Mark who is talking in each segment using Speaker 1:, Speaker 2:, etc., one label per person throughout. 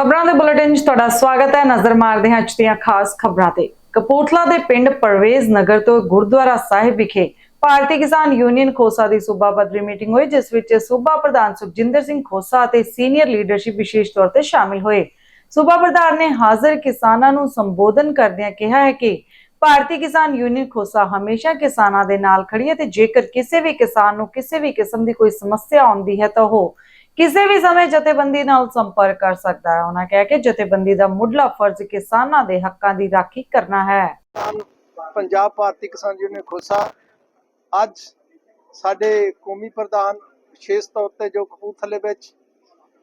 Speaker 1: ਖਬਰਾਂ ਦੇ ਬੁਲੇਟਿਨ 'ਚ ਤੁਹਾਡਾ ਸਵਾਗਤ ਹੈ। ਨਜ਼ਰ ਮਾਰਦੇ ਹਾਂ ਅੱਜ ਦੀਆਂ ਖਾਸ ਖਬਰਾਂ ਤੇ। ਕਪੂਰਥਲਾ ਦੇ ਪਿੰਡ ਪਰਵੇਜ਼ ਨਗਰ ਤੋਂ ਗੁਰਦੁਆਰਾ ਸਾਹਿਬ ਵਿਖੇ ਭਾਰਤੀ ਕਿਸਾਨ ਯੂਨੀਅਨ ਖੋਸਾ ਦੀ ਸੂਬਾ ਪੱਧਰੀ ਮੀਟਿੰਗ ਹੋਈ, ਜਿਸ ਵਿੱਚ ਸੂਬਾ ਪ੍ਰਧਾਨ ਸੁਖਜਿੰਦਰ ਸਿੰਘ ਖੋਸਾ ਅਤੇ ਸੀਨੀਅਰ ਲੀਡਰਸ਼ਿਪ ਵਿਸ਼ੇਸ਼ ਤੌਰ ਤੇ ਸ਼ਾਮਿਲ ਹੋਏ। ਸੂਬਾ ਪ੍ਰਧਾਨ ਨੇ ਹਾਜ਼ਰ ਕਿਸਾਨਾਂ ਨੂੰ ਸੰਬੋਧਨ ਕਰਦਿਆਂ ਕਿਹਾ ਹੈ ਕਿ ਭਾਰਤੀ ਕਿਸਾਨ ਯੂਨੀਅਨ ਖੋਸਾ ਹਮੇਸ਼ਾ ਕਿਸਾਨਾਂ ਦੇ ਨਾਲ ਖੜੀ ਹੈ ਤੇ ਜੇਕਰ ਕਿਸੇ ਵੀ ਕਿਸਾਨ ਨੂੰ ਕਿਸੇ ਵੀ ਕਿਸਮ ਦੀ ਕੋਈ ਸਮੱਸਿਆ ਆਉਂਦੀ ਹੈ ਤਾਂ ਉਹ ਕਿਸੇ ਵੀ ਸਮੇਂ ਜਥੇਬੰਦੀ ਨਾਲ ਸੰਪਰਕ ਕਰ ਸਕਦਾ ਹੈ। ਉਹਨਾਂ ਕਹਿ ਕੇ ਜਥੇਬੰਦੀ ਦਾ ਮੁੱਢਲਾ ਫਰਜ਼ ਕਿਸਾਨਾਂ ਦੇ ਹੱਕਾਂ ਦੀ ਰਾਖੀ ਕਰਨਾ ਹੈ।
Speaker 2: ਪੰਜਾਬ ਭਾਰਤੀ ਕਿਸਾਨ ਯੂਨੀਅਨ ਖੋਸਾ ਅੱਜ ਸਾਡੇ ਕੌਮੀ ਪ੍ਰਧਾਨ ਵਿਸ਼ੇਸ਼ ਤੌਰ ਤੇ ਜੋ ਕਪੂਰਥਲੇ ਵਿੱਚ,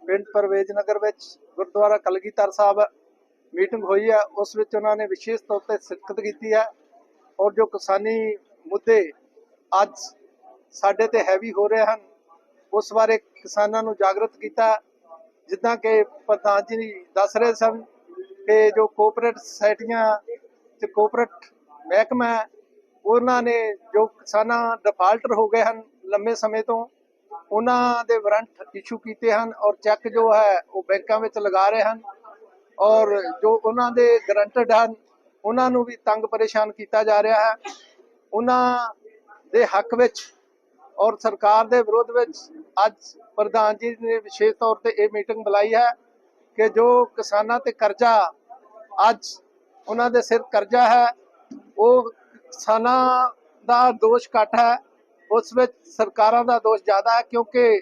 Speaker 2: ਪਿੰਡ ਪਰਵੇਜ ਨਗਰ ਵਿੱਚ, ਗੁਰਦੁਆਰਾ ਕਲਗੀਧਰ ਸਾਹਿਬ ਮੀਟਿੰਗ ਹੋਈ ਹੈ, ਉਸ ਵਿੱਚ ਉਹਨਾਂ ਨੇ ਵਿਸ਼ੇਸ਼ ਤੌਰ ਤੇ ਸ਼ਿਰਕਤ ਕੀਤੀ ਹੈ ਔਰ ਜੋ ਕਿਸਾਨੀ ਮੁੱਦੇ ਅੱਜ ਸਾਡੇ ਤੇ ਹੈਵੀ ਹੋ ਰਹੇ ਹਨ ਉਸ ਬਾਰੇ ਕਿਸਾਨਾਂ ਨੂੰ ਜਾਗਰਤ ਕੀਤਾ ਜਿੱਦਾਂ ਕਿ ਪ੍ਰਧਾਨ ਜੀ ਦੱਸ ਰਹੇ ਸਨ ਕਿ ਜੋ ਕੋਆਪਰੇਟ ਸੋਸਾਇਟੀਆਂ ਤੇ ਕੋਆਪਰੇਟ ਮਹਿਕਮਾ ਹੈ, ਉਹਨਾਂ ਨੇ ਜੋ ਕਿਸਾਨਾਂ ਡਿਫਾਲਟਰ ਹੋ ਗਏ ਹਨ ਲੰਮੇ ਸਮੇਂ ਤੋਂ ਉਹਨਾਂ ਦੇ ਵਾਰੰਟ ਇਸ਼ੂ ਕੀਤੇ ਹਨ ਔਰ ਚੈੱਕ ਜੋ ਹੈ ਉਹ ਬੈਂਕਾਂ ਵਿੱਚ ਲਗਾ ਰਹੇ ਹਨ ਔਰ ਜੋ ਉਹਨਾਂ ਦੇ ਗਰੰਟਡ ਹਨ ਉਹਨਾਂ ਨੂੰ ਵੀ ਤੰਗ ਪਰੇਸ਼ਾਨ ਕੀਤਾ ਜਾ ਰਿਹਾ ਹੈ। ਉਹਨਾਂ ਦੇ ਹੱਕ ਵਿੱਚ ਔਰ ਸਰਕਾਰ ਦੇ ਵਿਰੋਧ ਵਿੱਚ ਅੱਜ ਪ੍ਰਧਾਨ ਜੀ ਨੇ ਵਿਸ਼ੇਸ਼ ਤੌਰ ਤੇ ਇਹ ਮੀਟਿੰਗ ਬੁਲਾਈ ਹੈ ਕਿ ਜੋ ਕਿਸਾਨਾਂ ਤੇ ਕਰਜ਼ਾ ਅੱਜ ਉਹਨਾਂ ਦੇ ਸਿਰ ਕਰਜ਼ਾ ਹੈ, ਉਹ ਕਿਸਾਨਾਂ ਦਾ ਦੋਸ਼ ਘੱਟ ਹੈ, ਉਸ ਵਿੱਚ ਸਰਕਾਰਾਂ ਦਾ ਦੋਸ਼ ਜ਼ਿਆਦਾ ਹੈ ਕਿਉਂਕਿ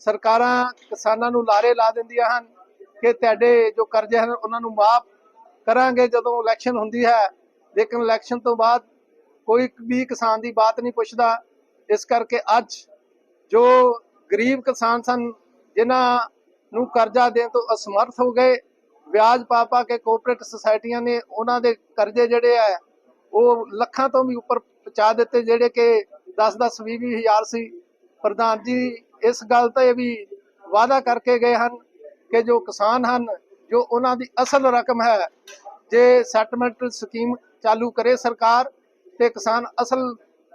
Speaker 2: ਸਰਕਾਰਾਂ ਕਿਸਾਨਾਂ ਨੂੰ ਲਾਰੇ ਲਾ ਦਿੰਦੀਆਂ ਹਨ ਕਿ ਤੁਹਾਡੇ ਜੋ ਕਰਜ਼ੇ ਹਨ ਉਹਨਾਂ ਨੂੰ ਮਾਫ ਕਰਾਂਗੇ ਜਦੋਂ ਇਲੈਕਸ਼ਨ ਹੁੰਦੀ ਹੈ, ਲੇਕਿਨ ਇਲੈਕਸ਼ਨ ਤੋਂ ਬਾਅਦ ਕੋਈ ਵੀ ਕਿਸਾਨ ਦੀ ਬਾਤ ਨਹੀਂ ਪੁੱਛਦਾ। ਇਸ ਕਰਕੇ ਅੱਜ ਜੋ ਗਰੀਬ ਕਿਸਾਨ ਸਨ, ਜਿਨ੍ਹਾਂ ਨੂੰ ਕਰਜ਼ਾ ਦੇਣ ਤੋਂ ਅਸਮਰਥ ਹੋ ਗਏ, ਵਿਆਜ ਪਾ ਪਾ ਕੇ ਕੋਆਪਰੇਟ ਸੁਸਾਇਟੀਆਂ ਨੇ ਉਹਨਾਂ ਦੇ ਕਰਜ਼ੇ ਜਿਹੜੇ ਆ, ਉਹ ਲੱਖਾਂ ਤੋਂ ਵੀ ਉੱਪਰ ਪਹੁੰਚਾ ਦਿੱਤੇ, ਜਿਹੜੇ ਕਿ 10-10 20 ਹਜ਼ਾਰ ਸੀ। ਪ੍ਰਧਾਨ ਜੀ, ਇਸ ਗੱਲ ਤੇ ਵੀ ਵਾਅਦਾ ਕਰਕੇ ਗਏ ਹਨ ਕਿ ਜੋ ਕਿਸਾਨ ਹਨ, ਜੋ ਉਹਨਾਂ ਦੀ ਅਸਲ ਰਕਮ ਹੈ, ਜੇ ਸੈਟਲਮੈਂਟ ਸਕੀਮ ਚਾਲੂ ਕਰੇ ਸਰਕਾਰ, ਤੇ ਕਿਸਾਨ ਅਸਲ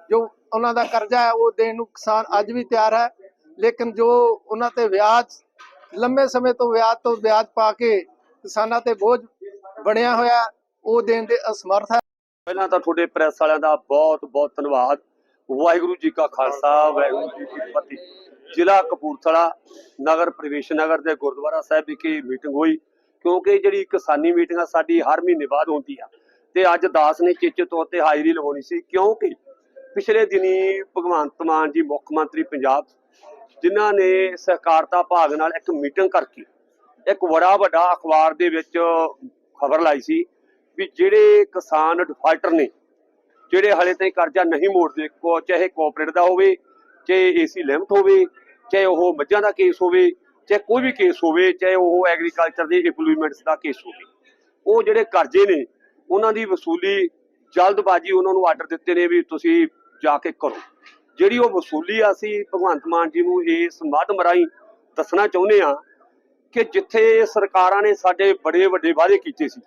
Speaker 2: ਜੋ ਉਹਨਾਂ ਦਾ ਕਰਜ਼ਾ ਹੈ, ਉਹ ਦੇਣ ਨੂੰ ਕਿਸਾਨ ਅੱਜ ਵੀ ਤਿਆਰ ਹੈ। ਲੇਕਿਨ ਜੋ ਉਹਨਾਂ ਤੇ ਵਿਆਜ, ਲੰਮੇ ਸਮੇਂ ਤੋਂ ਵਿਆਜ ਤੋਂ ਵਿਆਜ ਪਾ ਕੇ ਕਿਸਾਨਾਂ ਤੇ ਬੋਝ ਬਣਿਆ ਹੋਇਆ ਉਹ ਦੇਣ ਦੇ ਅਸਮਰਥ ਹੈ।
Speaker 3: ਪਹਿਲਾਂ ਤਾਂ ਤੁਹਾਡੇ ਪ੍ਰੈਸ ਵਾਲਿਆਂ ਦਾ ਬਹੁਤ ਬਹੁਤ ਧੰਨਵਾਦ। ਵਾਹਿਗੁਰੂ ਜੀ ਕਾ ਖਾਲਸਾ, ਵਾਹਿਗੁਰੂ ਜੀ ਕੀ ਫਤਿਹ। ਜ਼ਿਲ੍ਹਾ ਕਪੂਰਥਲਾ ਨਗਰ, ਪ੍ਰਵੇਸ਼ ਨਗਰ ਦੇ ਗੁਰਦੁਆਰਾ ਸਾਹਿਬ ਵਿਖੇ ਮੀਟਿੰਗ ਹੋਈ। ਕਿਉਂਕਿ ਜਿਹੜੀ ਕਿਸਾਨੀ ਮੀਟਿੰਗ ਆ ਸਾਡੀ ਹਰ ਮਹੀਨੇ ਬਾਅਦ ਹੁੰਦੀ ਆ ਤੇ ਅੱਜ ਦਾਸ ਨੇ ਚੇਚੇ ਤੌਰ ਤੇ ਹਾਜ਼ਰੀ ਲਵਾਉਣੀ ਸੀ, ਕਿਉਂਕਿ ਪਿਛਲੇ ਦਿਨੀ ਭਗਵੰਤ ਮਾਨ ਜੀ ਮੁੱਖ ਮੰਤਰੀ ਪੰਜਾਬ ਜਿਨ੍ਹਾਂ ਨੇ ਸਹਿਕਾਰਤਾ ਭਾਗ ਨਾਲ ਇੱਕ ਮੀਟਿੰਗ ਕਰਕੇ ਇੱਕ ਬੜਾ ਵੱਡਾ ਅਖਬਾਰ ਦੇ ਵਿੱਚ ਖਬਰ ਲਾਈ ਸੀ ਵੀ ਜਿਹੜੇ ਕਿਸਾਨ ਡਿਫਾਲਟਰ ਨੇ, ਜਿਹੜੇ ਹਲੇ ਤਾਈਂ ਕਰਜ਼ਾ ਨਹੀਂ ਮੋੜਦੇ, ਕੋ ਚਾਹੇ ਕੋਆਪਰੇਟ ਦਾ ਹੋਵੇ, ਚਾਹੇ ਏਸੀ ਲਿਮਟ ਹੋਵੇ, ਚਾਹੇ ਉਹ ਮੱਝਾਂ ਦਾ ਕੇਸ ਹੋਵੇ, ਚਾਹੇ ਕੋਈ ਵੀ ਕੇਸ ਹੋਵੇ, ਚਾਹੇ ਉਹ ਐਗਰੀਕਲਚਰ ਦੇ ਇੰਪਲੋਇਮੈਂਟਸ ਦਾ ਕੇਸ ਹੋਵੇ, ਉਹ ਜਿਹੜੇ ਕਰਜ਼ੇ ਨੇ, ਉਹਨਾਂ ਦੀ ਵਸੂਲੀ ਜਲਦਬਾਜ਼ੀ ਉਹਨਾਂ ਨੂੰ ਆਰਡਰ ਦਿੱਤੇ ਨੇ ਵੀ ਤੁਸੀਂ ਜਾ ਕੇ ਕਰੋ। ਜਿਹੜੀ ਉਹ ਵਸੂਲੀ ਆ, ਅਸੀਂ ਭਗਵੰਤ ਮਾਨ ਜੀ ਨੂੰ ਇਸ ਮਾਧਿਅਮ ਰਾਹੀਂ ਦੱਸਣਾ ਚਾਹੁੰਦੇ ਆ ਕਿ ਜਿੱਥੇ ਸਰਕਾਰਾਂ ਨੇ ਸਾਡੇ ਬੜੇ ਵੱਡੇ ਵਾਅਦੇ ਕੀਤੇ ਸੀ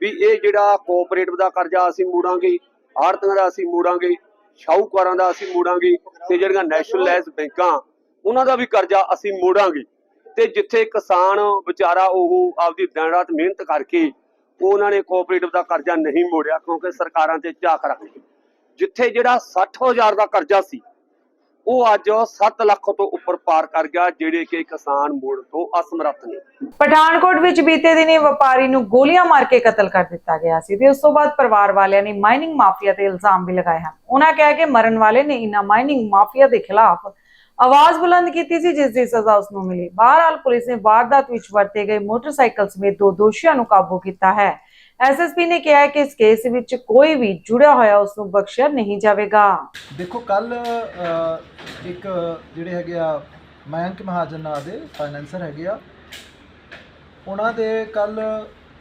Speaker 3: ਵੀ ਇਹ ਜਿਹੜਾ ਕੋਆਪਰੇਟਿਵ ਦਾ ਕਰਜ਼ਾ ਅਸੀਂ ਮੋੜਾਂਗੇ ਆੜਤੀਆਂ ਦਾ ਅਸੀਂ ਮੋੜਾਂਗੇ, ਸ਼ਾਹੂਕਾਰਾਂ ਦਾ ਅਸੀਂ ਮੋੜਾਂਗੇ ਤੇ ਜਿਹੜੀਆਂ ਨੈਸ਼ਨਲਾਈਜ਼ ਬੈਂਕਾਂ, ਉਹਨਾਂ ਦਾ ਵੀ ਕਰਜ਼ਾ ਅਸੀਂ ਮੋੜਾਂਗੇ। ਤੇ ਜਿੱਥੇ ਕਿਸਾਨ ਵਿਚਾਰਾ ਉਹ ਆਪਦੀ ਦਿਨ ਰਾਤ ਮਿਹਨਤ ਕਰਕੇ ਉਹਨਾਂ ਨੇ ਕੋਆਪਰੇਟਿਵ ਦਾ ਕਰਜ਼ਾ ਨਹੀਂ ਮੋੜਿਆ ਕਿਉਂਕਿ ਸਰਕਾਰਾਂ ਤੇ ਝਾਕ ਰੱਖਦੇ ਜਿੱਥੇ ਜਿਹੜਾ 60000 ਦਾ ਕਰਜ਼ਾ ਸੀ, ਉਹ ਅੱਜ 7 ਲੱਖ ਤੋਂ ਉੱਪਰ ਪਾਰ ਕਰ ਗਿਆ, ਜਿਹੜੇ ਕਿ ਕਿਸਾਨ ਮੋੜ ਤੋਂ ਅਸਮਰੱਥ ਨੇ।
Speaker 1: ਪਠਾਨਕੋਟ ਵਿੱਚ ਬੀਤੇ ਦਿਨੀ ਵਪਾਰੀ ਨੂੰ ਗੋਲੀਆਂ ਮਾਰ ਕੇ ਕਤਲ ਕਰ ਦਿੱਤਾ ਗਿਆ ਸੀ ਤੇ ਉਸ ਤੋਂ ਬਾਅਦ ਪਰਿਵਾਰ ਵਾਲਿਆਂ ਨੇ ਮਾਈਨਿੰਗ ਮਾਫੀਆ ਤੇ ਇਲਜ਼ਾਮ ਵੀ ਲਗਾਏ ਹਨ। ਉਹਨਾਂ ਕਿਹਾ ਕਿ ਮਰਨ ਵਾਲੇ ਨੇ ਇਨ੍ਹਾਂ ਮਾਈਨਿੰਗ ਮਾਫੀਆ ਦੇ ਖਿਲਾਫ ਆਵਾਜ਼ ਬੁਲੰਦ ਕੀਤੀ ਸੀ, ਜਿਸ ਦੀ ਸਜ਼ਾ ਉਸ ਨੂੰ ਮਿਲੀ। ਬਹਰਹਾਲ ਪੁਲਿਸ ਨੇ ਵਾਰਦਾਤ ਵਿੱਚ ਵਰਤੇ ਗਏ ਮੋਟਰਸਾਈਕਲ ਸਮੇਤ ਦੋ ਦੋਸ਼ੀਆਂ ਨੂੰ ਕਾਬੂ ਕੀਤਾ ਹੈ। ਐਸਐਸਪੀ ਨੇ ਕਿਹਾ ਕਿ ਇਸ ਕੇਸ ਵਿੱਚ ਕੋਈ ਵੀ ਜੁੜਿਆ ਹੋਇਆ ਉਸ ਨੂੰ ਬਖਸ਼ਿਆ ਨਹੀਂ ਜਾਵੇਗਾ।
Speaker 4: ਦੇਖੋ ਕੱਲ ਇੱਕ ਜਿਹੜੇ ਹੈਗੇ ਆ ਮਯੰਕ ਮਹਾਜਨ ਨਾਂ ਦੇ ਫਾਈਨੈਂਸਰ ਹੈਗੇ ਆ, ਉਹਨਾਂ ਦੇ ਕੱਲ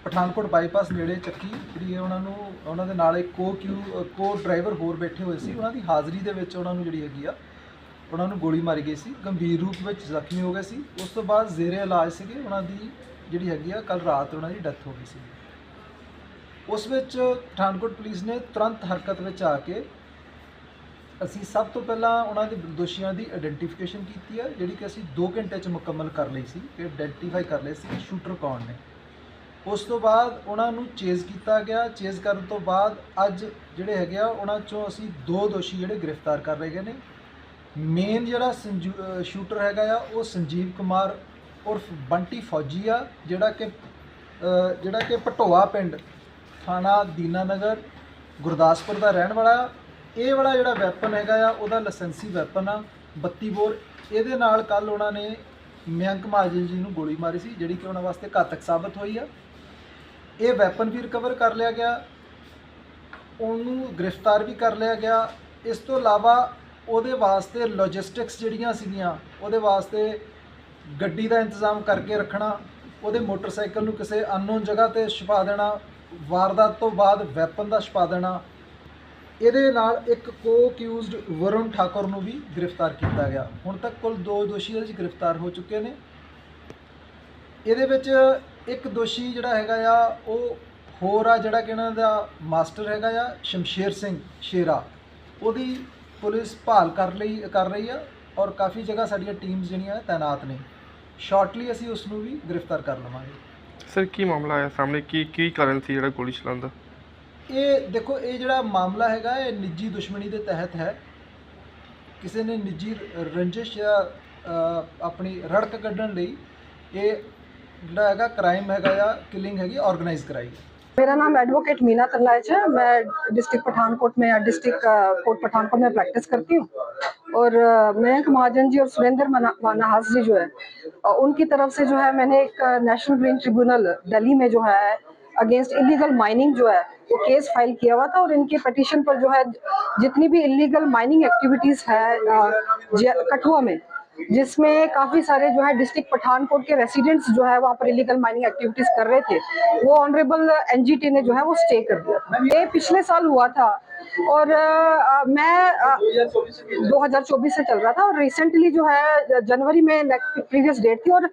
Speaker 4: ਪਠਾਨਕੋਟ ਬਾਈਪਾਸ ਨੇੜੇ ਚੱਕੀ, ਜਿਹੜੀ ਉਹਨਾਂ ਨੂੰ, ਉਹਨਾਂ ਦੇ ਨਾਲ ਇੱਕ ਕੋ ਕਿਊ, ਕੋ ਡਰਾਈਵਰ ਹੋਰ ਬੈਠੇ ਹੋਏ ਸੀ, ਉਹਨਾਂ ਦੀ ਹਾਜ਼ਰੀ ਦੇ ਵਿੱਚ ਉਹਨਾਂ ਨੂੰ ਜਿਹੜੀ ਹੈਗੀ ਆ, ਉਹਨਾਂ ਨੂੰ ਗੋਲੀ ਮਾਰੀ ਗਈ ਸੀ, ਗੰਭੀਰ ਰੂਪ ਵਿੱਚ ਜ਼ਖਮੀ ਹੋ ਗਏ ਸੀ। ਉਸ ਤੋਂ ਬਾਅਦ ਜ਼ੇਰੇ ਇਲਾਜ ਸੀਗੇ, ਉਹਨਾਂ ਦੀ ਜਿਹੜੀ ਹੈਗੀ ਆ ਕੱਲ ਰਾਤ ਉਹਨਾਂ ਦੀ ਡੈਥ ਹੋ ਗਈ ਸੀ। ਉਸ ਵਿੱਚ ਪਠਾਨਕੋਟ ਪੁਲਿਸ ਨੇ ਤੁਰੰਤ ਹਰਕਤ ਵਿੱਚ ਆ ਕੇ ਅਸੀਂ ਸਭ ਤੋਂ ਪਹਿਲਾਂ ਉਹਨਾਂ ਦੇ ਦੋਸ਼ੀਆਂ ਦੀ ਆਇਡੈਂਟੀਫਿਕੇਸ਼ਨ ਕੀਤੀ ਹੈ, ਜਿਹੜੀ ਕਿ ਅਸੀਂ 2 ਘੰਟੇ 'ਚ ਮੁਕੰਮਲ ਕਰ ਲਈ ਸੀ ਕਿ ਆਇਡੈਂਟੀਫਾਈ ਕਰ ਲਏ ਸੀ ਕਿ ਸ਼ੂਟਰ ਕੌਣ ਨੇ। ਉਸ ਤੋਂ ਬਾਅਦ ਉਹਨਾਂ ਨੂੰ ਚੇਜ਼ ਕੀਤਾ ਗਿਆ। ਚੇਜ਼ ਕਰਨ ਤੋਂ ਬਾਅਦ ਅੱਜ ਜਿਹੜੇ ਹੈਗੇ ਆ, ਉਹਨਾਂ ਚੋਂ ਅਸੀਂ ਦੋ ਦੋਸ਼ੀ ਜਿਹੜੇ ਗ੍ਰਿਫਤਾਰ ਕਰ ਲਏ ਗਏ ਨੇ। ਮੇਨ ਜਿਹੜਾ ਸੰਜੂ- ਸ਼ੂਟਰ ਹੈਗਾ ਆ, ਉਹ ਸੰਜੀਵ ਕੁਮਾਰ ਉਰਫ ਬੰਟੀ ਫੌਜੀ ਆ, ਜਿਹੜਾ ਕਿ ਜਿਹੜਾ ਕਿ ਪਟੋਆ ਪਿੰਡ ਥਾਣਾ ਦੀਨਾਨਗਰ, ਗੁਰਦਾਸਪੁਰ ਦਾ ਰਹਿਣ ਵਾਲਾ। ਆ। ਇਹ ਵਾਲਾ ਜਿਹੜਾ ਵੈਪਨ ਹੈਗਾ ਆ, ਉਹਦਾ ਲਾਇਸੈਂਸੀ ਵੈਪਨ ਆ 32 ਬੋਰ। ਇਹਦੇ ਨਾਲ ਕੱਲ ਉਹਨਾਂ ਨੇ ਮਯੰਕ ਮਹਾਜਨ ਜੀ ਨੂੰ ਗੋਲੀ ਮਾਰੀ ਸੀ, ਜਿਹੜੀ ਕਿ ਉਹਨਾਂ ਵਾਸਤੇ ਘਾਤਕ ਸਾਬਤ ਹੋਈ ਆ। ਇਹ ਵੈਪਨ ਵੀ ਰਿਕਵਰ ਕਰ ਲਿਆ ਗਿਆ। ਉਹਨੂੰ ਗ੍ਰਿਫਤਾਰ ਵੀ ਕਰ ਲਿਆ ਗਿਆ। ਇਸ ਤੋਂ ਇਲਾਵਾ ਉਹਦੇ ਵਾਸਤੇ ਲੌਜਿਸਟਿਕਸ ਜਿਹੜੀਆਂ ਸੀਗੀਆਂ, ਉਹਦੇ ਵਾਸਤੇ ਗੱਡੀ ਦਾ ਇੰਤਜ਼ਾਮ ਕਰਕੇ ਰੱਖਣਾ, ਉਹਦੇ ਮੋਟਰਸਾਈਕਲ ਨੂੰ ਕਿਸੇ ਅਨਨੋਨ ਜਗ੍ਹਾ ਤੇ ਛੁਪਾ ਦੇਣਾ ਵਾਰਦਾਤ ਤੋਂ ਬਾਅਦ ਵੈਪਨ ਦਾ ਛਪਾ ਦੇਣਾ, ਇਹਦੇ ਨਾਲ ਇੱਕ ਕੋ ਅਕਿਊਜ਼ਡ ਵਰੁਣ ਠਾਕੁਰ ਨੂੰ ਵੀ ਗ੍ਰਿਫਤਾਰ ਕੀਤਾ ਗਿਆ। ਹੁਣ ਤੱਕ ਕੁੱਲ ਦੋ ਦੋਸ਼ੀ ਇਹਦੇ ਵਿੱਚ ਗ੍ਰਿਫਤਾਰ ਹੋ ਚੁੱਕੇ ਨੇ। ਇਹਦੇ ਵਿੱਚ ਇੱਕ ਦੋਸ਼ੀ ਜਿਹੜਾ ਹੈਗਾ ਆ, ਉਹ ਹੋਰ ਆ ਜਿਹੜਾ ਕਿ ਇਹਨਾਂ ਦਾ ਮਾਸਟਰ ਹੈਗਾ ਆ, ਸ਼ਮਸ਼ੇਰ ਸਿੰਘ ਸ਼ੇਰਾ। ਉਹਦੀ ਪੁਲਿਸ ਭਾਲ ਕਰ ਲਈ, ਕਰ ਰਹੀ ਆ ਔਰ ਕਾਫੀ ਜਗ੍ਹਾ ਸਾਡੀਆਂ ਟੀਮਸ ਜਿਹੜੀਆਂ ਤਾਇਨਾਤ ਨੇ। ਸ਼ਾਰਟਲੀ ਅਸੀਂ ਉਸ ਨੂੰ ਵੀ ਗ੍ਰਿਫਤਾਰ ਕਰ ਲਵਾਂਗੇ।
Speaker 5: ਸਰ ਕੀ ਮਾਮਲਾ ਆਇਆ ਸਾਹਮਣੇ ਕੀ ਕੀ ਕਾਰਨ ਸੀ ਜਿਹੜਾ ਗੋਲੀ ਚਲਾਉਣ ਦਾ
Speaker 4: ਇਹ ਦੇਖੋ ਇਹ ਜਿਹੜਾ ਮਾਮਲਾ ਹੈਗਾ ਇਹ ਨਿੱਜੀ ਦੁਸ਼ਮਣੀ ਦੇ ਤਹਿਤ ਹੈ ਕਿਸੇ ਨੇ ਨਿੱਜੀ ਰੰਜਿਸ਼ ਜਾਂ ਅ, ਆਪਣੀ ਰੜਕ ਕੱਢਣ ਲਈ ਇਹ ਜਿਹੜਾ ਹੈਗਾ ਕ੍ਰਾਈਮ ਹੈਗਾ ਆ ਕਿਲਿੰਗ ਹੈਗੀ ਆਰਗੇਨਾਈਜ਼ ਕਰਾਈ ਹੈ
Speaker 6: मेरा नाम एडवोकेट मीना तल्लाइच है मैं डिस्ट्रिक्ट पठानकोट में या डिस्ट्रिक्ट कोर्ट पठानकोट में प्रैक्टिस करती हूँ और मयंक महाजन जी और सुरेंद्र नहास जी जो है उनकी तरफ़ से जो है मैंने एक नेशनल ग्रीन ट्रिब्यूनल दिल्ली में जो है अगेंस्ट इलीगल माइनिंग जो है, वो केस फ़ाइल किया हुआ था और इनके पटिशन पर जो है, जितनी भी इलीगल माइनिंग एक्टिविटीज़ है कठुआ में, जिसमें काफ़ी सारे जो है डिस्ट्रिक्ट पठानकोट के रेसिडेंट्स जो है वहाँ पर इलीगल माइनिंग एक्टिविटीज़ कर रहे थे, वो ऑनरेबल एनजीटी ने जो है वो स्टे कर दिया। ये पिछले साल हुआ था और अ, मैं अ, 2024 से चल रहा था और रिसेंटली जो है जनवरी में प्रीवियस डेट थी और